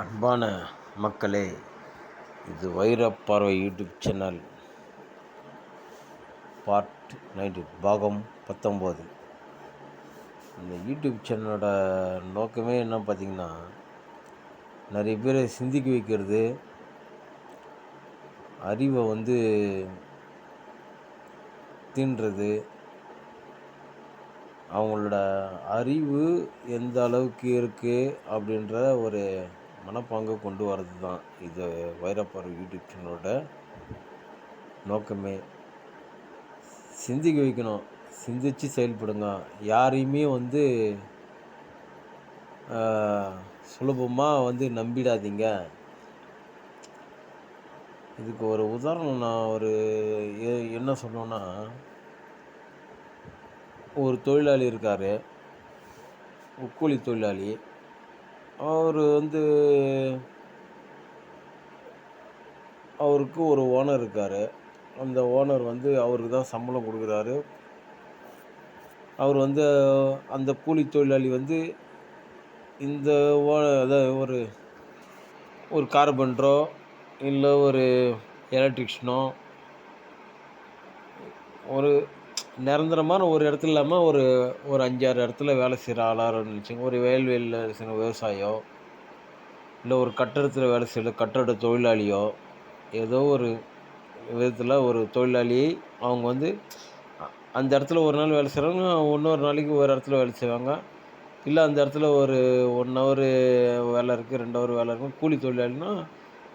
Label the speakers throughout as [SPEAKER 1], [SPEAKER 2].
[SPEAKER 1] அன்பான மக்களே இது Vairapparvai YouTube channel part ninety பாகம் பத்தொம்போது இந்த யூடியூப் சேனலோட நோக்கமே என்ன பார்த்திங்கன்னா நிறைய பேரை சிந்திக்க வைக்கிறது. அறிவை வந்து தீண்டுறது அவங்களோட அறிவு எந்த அளவுக்கு இருக்குது அப்படின்ற ஒரு மனப்பாங்கை கொண்டு வர்றது தான் இது வைரப்பார்வை யூடியூப் சேனலோட நோக்கமே. சிந்திக்க வைக்கணும். சிந்திச்சு செயல்படுங்க. யாரையுமே வந்து சுலபமாக வந்து நம்பிடாதீங்க. இதுக்கு ஒரு உதாரணம் நான் ஒரு என்ன சொல்லணும்னா ஒரு தொழிலாளி இருக்கார். கூலி தொழிலாளி. அவர் வந்து அவருக்கு ஒரு ஓனர் இருக்கார். அந்த ஓனர் வந்து அவருக்கு தான் சம்பளம் கொடுக்குறாரு. அவர் வந்து அந்த கூலி தொழிலாளி வந்து இந்த ஓ அதாவது ஒரு ஒரு கார்பெண்டரோ இல்லை ஒரு எலக்ட்ரிஷனோ ஒரு நிரந்தரமான ஒரு இடத்துல இல்லாமல் ஒரு ஒரு அஞ்சாறு இடத்துல வேலை செய்கிற ஆளாக நினச்சிங்க ஒரு வயல்வெளியில் செய்கிற விவசாயியோ இல்லை ஒரு கட்டடத்தில் வேலை செய்கிற கட்டட தொழிலாளியோ ஏதோ ஒரு விதத்தில் ஒரு தொழிலாளியை அவங்க வந்து அந்த இடத்துல ஒரு நாள் வேலை செய்கிறவங்க இன்னொரு நாளைக்கு ஒரு இடத்துல வேலை செய்வாங்க. இல்லை அந்த இடத்துல ஒரு ஒன் ஹவர் வேலை இருக்குது ரெண்டு ஹவர் வேலை இருக்கும் கூலி தொழிலாளினா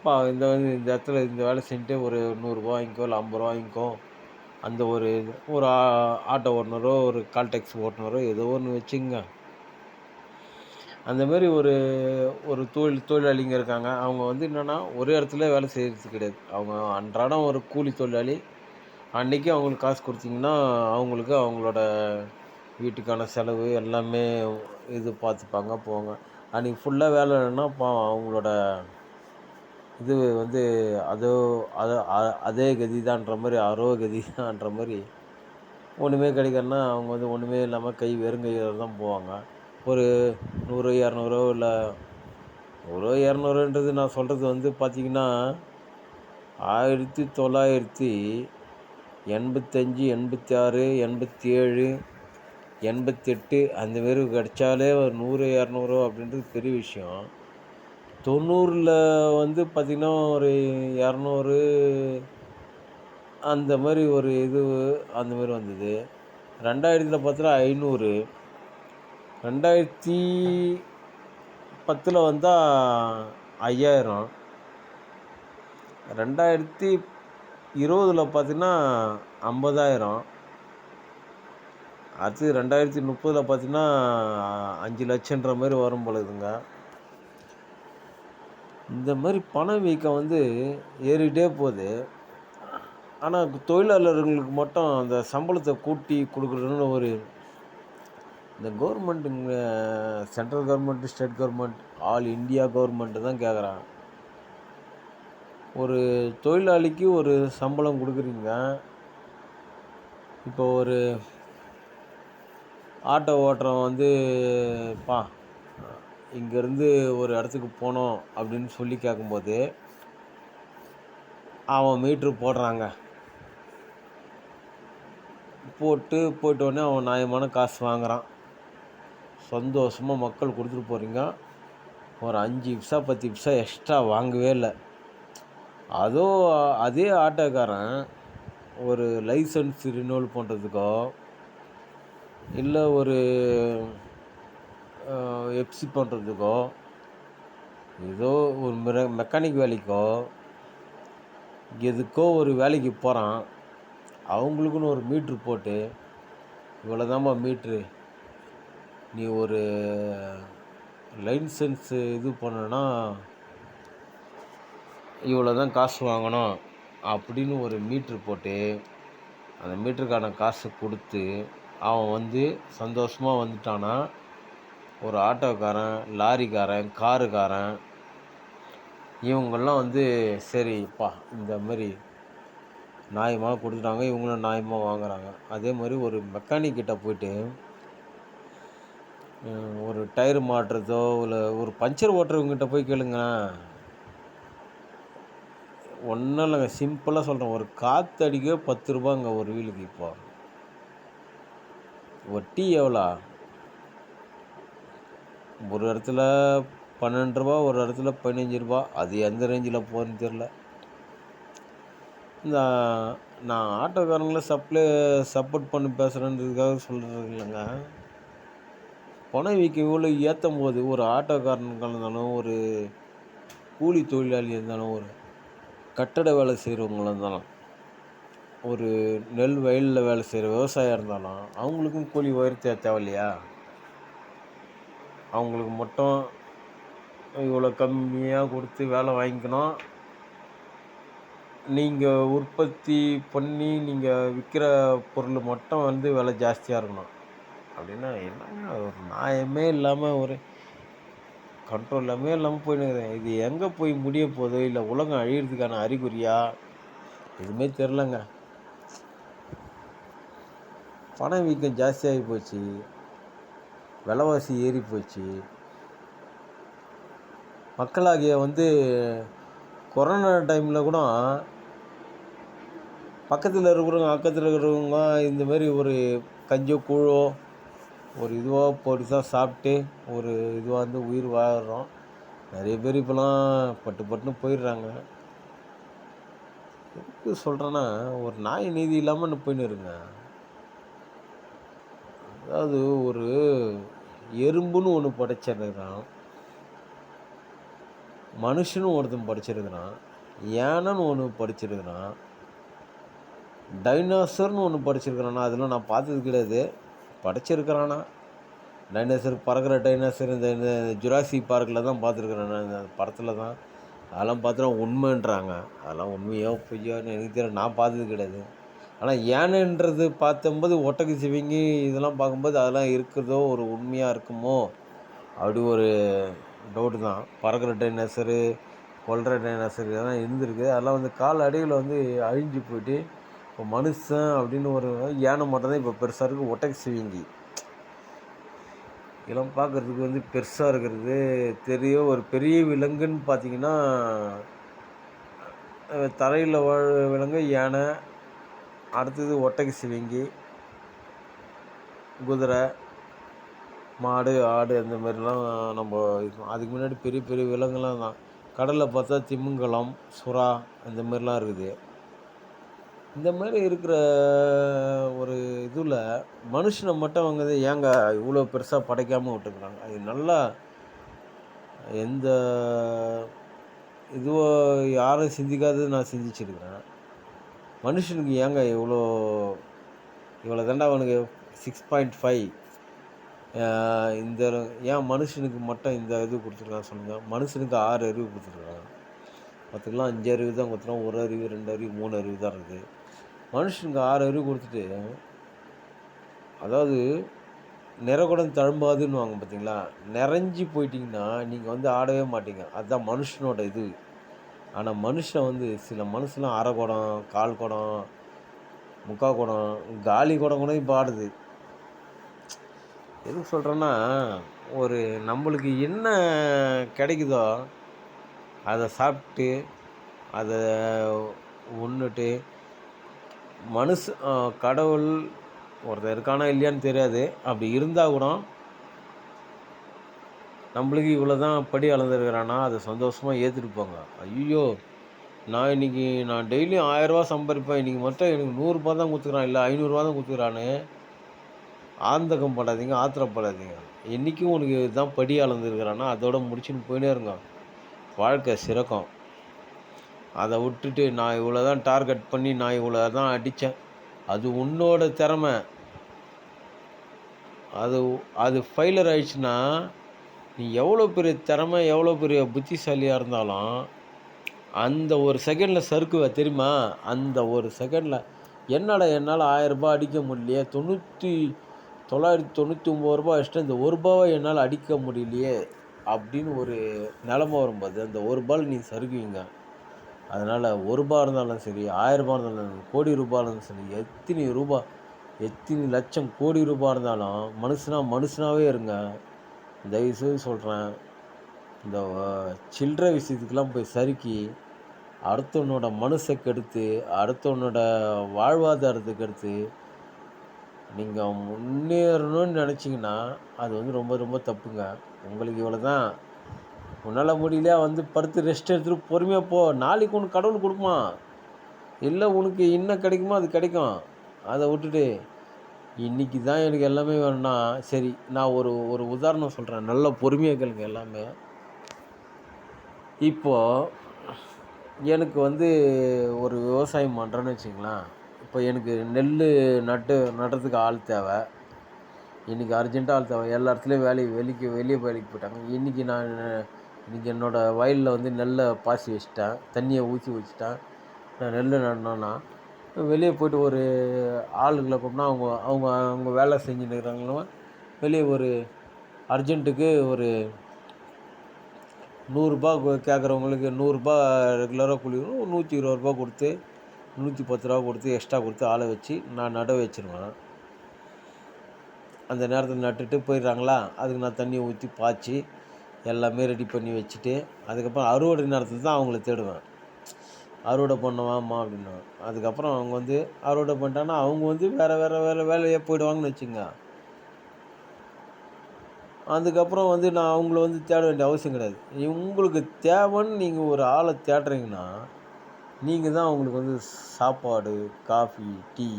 [SPEAKER 1] பா இந்த வந்து இந்த இடத்துல இந்த வேலை செஞ்சுட்டு ஒரு நூறுரூவா வாங்கிக்கோ இல்லை ஐம்பது ரூபா வாங்கிக்கோ. அந்த ஒரு இது ஒரு ஆ- ஆட்டோ ஓட்டுனரோ ஒரு கால் டாக்ஸி ஓட்டுனரோ ஏதோ ஒன்று வச்சுங்க. அந்தமாரி ஒரு ஒரு தொழில் தொழிலாளிங்க இருக்காங்க. அவங்க வந்து என்னென்னா ஒரே இடத்துல வேலை செய்கிறது கிடையாது. அவங்க அன்றாடம் ஒரு கூலி தொழிலாளி. அன்றைக்கி அவங்களுக்கு காசு கொடுத்தீங்கன்னா அவங்களுக்கு அவங்களோட வீட்டுக்கான செலவு எல்லாமே இது பார்த்துப்பாங்க போவாங்க அன்றைக்கி ஃபுல்லாக வேலை இல்லைன்னா பாவம் அவங்களோட இது வந்து அதோ அது அதே கதி தான்ற மாதிரி அரோ கதி தான்ற மாதிரி ஒன்றுமே கிடைக்கலன்னா அவங்க வந்து ஒன்றுமே இல்லாமல் கை வெறுங்கையோடு தான் போவாங்க. ஒரு நூறு இரநூறோ இல்லை நூறோ இரநூறுன்றது நான் சொல்கிறது வந்து பார்த்திங்கன்னா ஆயிரத்தி தொள்ளாயிரத்தி எண்பத்தஞ்சு எண்பத்தி ஆறு எண்பத்தி ஏழு எண்பத்தெட்டு அந்த மாரி ஒரு நூறு இரநூறு அப்படின்றது பெரிய விஷயம். தொண்ணூறில் வந்து பார்த்திங்கன்னா ஒரு இரநூறு அந்த மாதிரி ஒரு இது அந்த மாதிரி வந்தது. ரெண்டாயிரத்தில் பார்த்தா ஐநூறு. ரெண்டாயிரத்தி பத்தில் வந்தால் ஐயாயிரம். ரெண்டாயிரத்தி இருபதில் பார்த்தீங்கன்னா ஐம்பதாயிரம். அடுத்து ரெண்டாயிரத்தி முப்பதில் பார்த்தீங்கன்னா அஞ்சு லட்சன்ற மாதிரி வரும் பொழுதுங்க இந்த மாதிரி பணவீக்கம் வந்து ஏறிட்டே போகுது. ஆனால் தொழிலாளர்களுக்கு மட்டும் அந்த சம்பளத்தை கூட்டி கொடுக்குறதுன்னு ஒரு இந்த கவர்மெண்ட்டுங்க central government state government all India government தான் கேட்குறாங்க ஒரு தொழிலாளிக்கு ஒரு சம்பளம் கொடுக்குறீங்க. இப்போ ஒரு ஆட்டோ ஓட்டுறவன் வந்து பா இங்கேருந்து ஒரு இடத்துக்கு போனோம் அப்படின்னு சொல்லி கேட்கும்போது அவன் மீட்ரு போடுறாங்க. போட்டு போயிட்டோடனே அவன் நியாயமான காசு வாங்குறான். சந்தோஷமாக மக்கள் கொடுத்துட்டு போகிறீங்க ஒரு அஞ்சு பிசா பத்து பிசா எக்ஸ்ட்ரா வாங்கவே இல்லை. அதோ அதே ஆட்டோக்காரன் ஒரு லைசன்ஸ் ரினியூவல் பண்ணுறதுக்கோ இல்லை ஒரு எப்சி பண்ணுறதுக்கோ ஏதோ ஒரு மிர மெக்கானிக் வேலைக்கோ எதுக்கோ ஒரு வேலைக்கு போகிறான் அவங்களுக்குன்னு ஒரு மீட்ரு போட்டு இவ்வளோதாம்மா மீட்ரு நீ ஒரு லைசன்ஸு இது பண்ணனா இவ்வளோ தான் காசு வாங்கணும் அப்படின்னு ஒரு மீட்ரு போட்டு அந்த மீட்டருக்கான காசு கொடுத்து அவன் வந்து சந்தோஷமாக வந்துட்டானா ஒரு ஆட்டோக்காரன் லாரிக்காரன் காருக்காரன். இவங்கெல்லாம் வந்து சரிப்பா இந்த மாதிரி நியாயமாக கொடுத்துட்டாங்க. இவங்களும் நியாயமாக வாங்குறாங்க. அதே மாதிரி ஒரு மெக்கானிக் கிட்ட போயிட்டு ஒரு டயர் மாட்டுறதோ இல்லை ஒரு பஞ்சர் ஓட்டுறவங்ககிட்ட போய் கேளுங்களேன். ஒன்றும் இல்லைங்க சிம்பிளாக சொல்கிறேன் ஒரு காற்று அடிக்க பத்து ரூபாங்க ஒரு வீலுக்கு இப்போ. ஒரு டீ எவ்வளோ? ஒரு இடத்துல பன்னெண்டு ரூபா ஒரு இடத்துல பதினஞ்சு ரூபா. அது எந்த ரேஞ்சில் போகுதுன்னு தெரில இந்த நான் ஆட்டோக்காரங்கள சப்ளை சப்போர்ட் பண்ணி பேசுகிறேன்றதுக்காக சொல்கிறது இல்லைங்க. பணம் விற்க இவ்வளோ ஏற்றும் போது ஒரு ஆட்டோக்காரனுக்கு இருந்தாலும் ஒரு கூலி தொழிலாளி இருந்தாலும் ஒரு கட்டட வேலை செய்கிறவங்களா இருந்தாலும் ஒரு நெல் வயலில் வேலை செய்கிற விவசாயம் இருந்தாலும் அவங்களுக்கும் கூலி உயர்த்த தேவையில்லையா? அவங்களுக்கு மட்டும் இவ்வளோ கம்மியாக கொடுத்து வேலை வாங்கிக்கணும். நீங்கள் உற்பத்தி பண்ணி நீங்கள் விற்கிற பொருள் மட்டும் வந்து விலை ஜாஸ்தியாக இருக்கணும். அப்படின்னா என்னங்க ஒரு நியாயமே இல்லாமல் ஒரு கண்ட்ரோல் எல்லாமே இல்லாமல் போயின்னு இது எங்கே போய் முடிய போகுது? இல்லை உலகம் அழியிறதுக்கான அறிகுறியா? எதுவுமே தெரிலங்க பணம் வீக்கம் ஜாஸ்தியாகி போச்சு. விலைவாசி ஏறி போச்சு. மக்களாகிய வந்து கொரோனா டைமில் கூட பக்கத்தில் இருக்கிறவங்க அக்கத்தில் இருக்கிறவங்க இந்தமாரி ஒரு கஞ்சோ கூழோ ஒரு இதுவாக பொடிசாக சாப்பிட்டு ஒரு இதுவாக வந்து உயிர் வாழ்கிறோம் நிறைய பேர் இப்போலாம் பட்டு பட்டுன்னு போயிடுறாங்க. எதுக்கு சொல்கிறேன்னா ஒரு நாய் நீதி இல்லாமல் போயின்னு இருங்க. அதாவது ஒரு எறும்புன்னு ஒன்று படைச்சிருக்கிறான் மனுஷனும் ஒருத்தன் படிச்சிருக்கிறான் யானைன்னு ஒன்று படிச்சிருக்கிறான் டைனாசர்னு ஒன்று படிச்சிருக்கிறானா? அதெல்லாம் நான் பார்த்தது கிடையாது. படைச்சிருக்கிறானா? டைனாசர் பறக்கிற டைனாசர் இந்த இந்த ஜுராசி பார்க்கில் தான் பார்த்துருக்குறேன் நான். இந்த படத்தில் தான். அதெல்லாம் பார்த்துட்டா உண்மைன்றாங்க. அதெல்லாம் உண்மையோ பொய்யோன்னு எனக்கு தெரியல. நான் பார்த்தது கிடையாது. ஆனால் யானைன்றது பார்த்தம்போது ஒட்டக சிவிங்கி இதெல்லாம் பார்க்கும்போது அதெல்லாம் இருக்கிறதோ ஒரு உண்மையாக இருக்குமோ? அப்படி ஒரு டவுட்டு தான். பறக்கிற டைனாசரு கொல்ற டைனோசர் இதெல்லாம் இருந்திருக்கு. அதெல்லாம் வந்து கால் அடியில் வந்து அழிஞ்சு போயிட்டு இப்போ மனுஷன் அப்படின்னு ஒரு யானை மட்டும் தான் இப்போ பெருசாக இருக்குது ஒட்டக சிவிங்கி. இதெல்லாம் பார்க்குறதுக்கு வந்து பெருசாக இருக்கிறது தெரிய ஒரு பெரிய விலங்குன்னு பார்த்தீங்கன்னா தரையில் வாழ விலங்கு யானை அடுத்தது ஒட்டக சிவிங்கி குதிரை மாடு ஆடு அந்த மாதிரிலாம் நம்ம அதுக்கு முன்னாடி பெரிய பெரிய விலங்குலாம் தான். கடலில் பார்த்தா திமிங்கலம் சுறா அந்த மாதிரிலாம் இருக்குது. இந்த மாதிரி இருக்கிற ஒரு இதில் மனுஷனை மட்டும் அவங்க ஏங்க இவ்வளோ பெருசாக படைக்காமல் விட்டுக்கிறாங்க? அது நல்லா எந்த இதுவோ யாரும் சிந்திக்காதது நான் சிந்திச்சிருக்கிறேன். மனுஷனுக்கு ஏங்க இவ்வளோ இவ்வளோ தாண்டா அவனுக்கு சிக்ஸ் பாயிண்ட் ஃபைவ் இந்த ஏன் மனுஷனுக்கு மட்டும் இந்த இது கொடுத்துருக்கான் சொல்லுங்கள் மனுஷனுக்கு ஆறு அறிவு கொடுத்துருக்காங்க. மற்றக்கெல்லாம் அஞ்சு அறிவு தான் கொடுத்துருவோம் ஒரு அறிவு ரெண்டு அறிவு மூணு அறிவு தான் இருக்குது மனுஷனுக்கு ஆறு அறிவு கொடுத்துட்டு அதாவது நிறகுடம் தழும்பாதுன்னு வாங்க பார்த்தீங்களா நிறைஞ்சி போயிட்டிங்கன்னா நீங்கள் வந்து ஆடவே மாட்டீங்க. அதுதான் மனுஷனோட இது. ஆனால் மனுஷன் வந்து சில மனுஷெலாம் அரை குடம் கால் குடம் முக்கால் குடம் காலி குடம் கூட இப்போ ஆடுது. எதுக்கு சொல்கிறேன்னா ஒரு நம்மளுக்கு என்ன கிடைக்குதோ அதை சாப்பிட்டு அதை உண்ணுட்டு மனுஷ கடவுள் ஒருத்தர் இருக்கானா இல்லையான்னு தெரியாது. அப்படி இருந்தால் கூட நம்மளுக்கு இவ்வளோ தான் படி அளந்துருக்கிறானா அதை சந்தோஷமாக ஏற்றுட்டு போங்க. ஐயோ நான் இன்றைக்கி நான் டெய்லியும் ஆயிரரூவா சம்பாதிப்பேன். இன்றைக்கி மட்டும் எனக்கு நூறுரூபா தான் கொடுத்துக்கிறான். இல்லை ஐநூறுரூவா தான் கொடுத்துக்கிறான்னு ஆந்தகம் படாதீங்க ஆத்திரப்படாதீங்க. என்றைக்கும் உனக்கு இதுதான் படி அளந்துருக்கிறானா அதோட முடிச்சுன்னு போயினே இருங்க. வாழ்க்கை சிறக்கம். அதை விட்டுட்டு நான் இவ்வளோ தான் டார்கெட் பண்ணி நான் இவ்வளோ தான் அடித்தேன் அது உன்னோட திறமை. அது அது ஃபெயிலர் ஆயிடுச்சுன்னா நீ எவ்வளோ பெரிய திறமை எவ்வளோ பெரிய புத்திசாலியாக இருந்தாலும் அந்த ஒரு செகண்டில் சறுக்குவ தெரியுமா? அந்த ஒரு செகண்டில் என்னடா என்னால் ஆயரரூபா அடிக்க முடியலையே? தொண்ணூற்றி தொள்ளாயிரத்தி தொண்ணூற்றி ஒம்பது ரூபா எக்ஸ்ட்ரா இந்த ஒரு ரூபாவை என்னால் அடிக்க முடியலையே? அப்படின்னு ஒரு நிலமை வரும்போது அந்த ஒரு பால் நீ சறுக்குவீங்க. அதனால் ஒரு ரூபா இருந்தாலும் சரி ஆயிரரூபா இருந்தாலும் கோடி ரூபா இருந்தாலும் சரி எத்தனை ரூபா எத்தனை லட்சம் கோடி ரூபா இருந்தாலும் மனுஷனா மனுஷனாகவே இருங்க. தயவுசெய்து சொல்கிறேன் இந்த சில்லற விஷயத்துக்கெல்லாம் போய் சறுக்கி அடுத்தவனோட மனசை கெடுத்து அடுத்தவனோட வாழ்வாதாரத்தை கெடுத்து நீங்கள் முன்னேறணும்னு நினச்சிங்கன்னா அது வந்து ரொம்ப ரொம்ப தப்புங்க. உங்களுக்கு இவ்வளோ தான். உன்னால் முடியலையா? வந்து படுத்து ரெஸ்ட் எடுத்துகிட்டு பொறுமையாக போ. நாளைக்கு உனக்கு கடவுள் கொடுப்பான் இல்லை உனக்கு என்ன கிடைக்குமோ? அது கிடைக்கும். அதை விட்டுட்டு இன்றைக்கி தான் எனக்கு எல்லாமே வேணும்னா சரி நான் ஒரு ஒரு உதாரணம் சொல்கிறேன் நல்ல பொறுமையாக கேளுங்க எல்லாமே. இப்போது எனக்கு வந்து ஒரு விவசாயம் பண்ணுறேன்னு வச்சுங்களேன் இப்போ எனக்கு நெல் நட்டு நடுறதுக்கு ஆள் தேவை. இன்றைக்கி அர்ஜென்ட்டாக ஆள் தேவை. எல்லா இடத்துலையும் வேலைக்கு வெளிக்கு வெளியே வேலைக்கு போயிட்டாங்க. இன்றைக்கி நான் இன்றைக்கி என்னோடய வயலில் வந்து நெல்லை பாசி வச்சிட்டேன். தண்ணியை ஊற்றி வச்சுட்டேன். நான் நெல் நடனேன்னா வெளியே போய்ட்டு ஒரு ஆளுங்களை கூப்பிட்டா அவங்க அவங்க அவங்க வேலை செஞ்சுன்னு இருக்கிறாங்களும் வெளியே ஒரு அர்ஜெண்ட்டுக்கு ஒரு நூறுரூபா கேட்குறவங்களுக்கு நூறுரூபா ரெகுலராக கூலி ஒரு நூற்றி இருபது ரூபா கொடுத்து நூற்றி பத்து ரூபா கொடுத்து எக்ஸ்ட்ரா கொடுத்து ஆளை வச்சு நான் நட வச்சுருவேன். அந்த நேரத்தில் நட்டுட்டு போயிடுறாங்களா? அதுக்கு நான் தண்ணியை ஊற்றி பாய்ச்சி எல்லாமே ரெடி பண்ணி வச்சுட்டு அதுக்கப்புறம் அறுவடை நேரத்தில் தான் அவங்கள தேடுவேன். அறுவடை பண்ணுவாம்மா அப்படின்னு அதுக்கப்புறம் அவங்க வந்து அறுவடை பண்ணிட்டாங்கன்னா அவங்க வந்து வேறு வேறு வேறு வேலையாக போயிடுவாங்கன்னு வச்சுங்க. அதுக்கப்புறம் வந்து நான் அவங்கள வந்து தேட வேண்டிய அவசியம் கிடையாது. உங்களுக்கு தேவைன்னு நீங்கள் ஒரு ஆளை தேடுறீங்கன்னா நீங்கள் தான் அவங்களுக்கு வந்து சாப்பாடு காஃபி டீ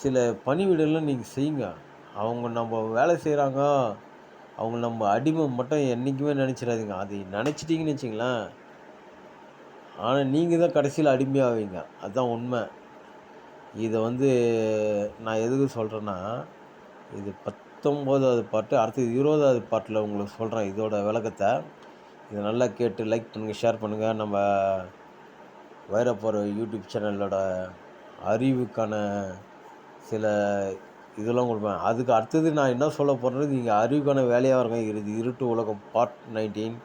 [SPEAKER 1] சில பணிவிடலாம் நீங்கள் செய்யுங்க. அவங்க நம்ம வேலை செய்கிறாங்க அவங்க நம்ம அடிமை மட்டும் என்றைக்குமே நினச்சிடாதீங்க. அதை நினச்சிட்டிங்கன்னு வச்சிங்களேன். ஆனால் நீங்கள் தான் கடைசியில் அடிமையாவீங்க அதுதான் உண்மை. இதை வந்து நான் எதுக்கு சொல்கிறேன்னா இது பத்தொம்போதாவது பாட்டு அடுத்தது இருபதாவது பாட்டில் உங்களுக்கு சொல்கிறேன் இதோட விளக்கத்தை. இதை நல்லா கேட்டு லைக் பண்ணுங்கள் ஷேர் பண்ணுங்கள் நம்ம வைரப்போகிற யூடியூப் சேனலோட அறிவுக்கான சில இதெல்லாம் கொடுப்பேன். அதுக்கு அடுத்தது நான் என்ன சொல்ல போகிறேன்னு நீங்கள் அறிவுக்கான வேலையாக இருங்க. இது இருட்டு உலகம் பார்ட் நைன்டீன்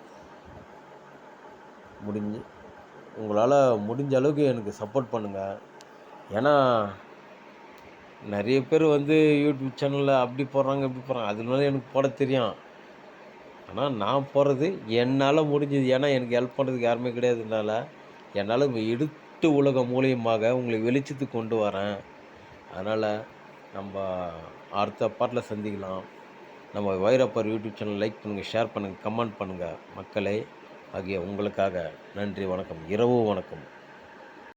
[SPEAKER 1] முடிஞ்சு. உங்களால் முடிஞ்ச அளவுக்கு எனக்கு சப்போர்ட் பண்ணுங்கள் ஏன்னா நிறைய பேர் வந்து யூடியூப் சேனலில் அப்படி போடுறாங்க இப்படி போடுறாங்க. அதனால எனக்கு போட தெரியும். ஆனால் நான் போடுறது என்னால் முடிஞ்சது. ஏன்னா எனக்கு ஹெல்ப் பண்ணுறதுக்கு யாருமே கிடையாதுனால என்னால் எடுத்து உலகம் மூலியமாக உங்களை வெளிச்சத்துக்கு கொண்டு வரேன். அதனால் நம்ம அடுத்த பாட்டில் சந்திக்கலாம். நம்ம வைரப்பர் யூடியூப் சேனல் லைக் பண்ணுங்கள் ஷேர் பண்ணுங்கள் கமெண்ட் பண்ணுங்கள் மக்களே ஆகிய உங்களுக்காக நன்றி வணக்கம். இரவு வணக்கம்.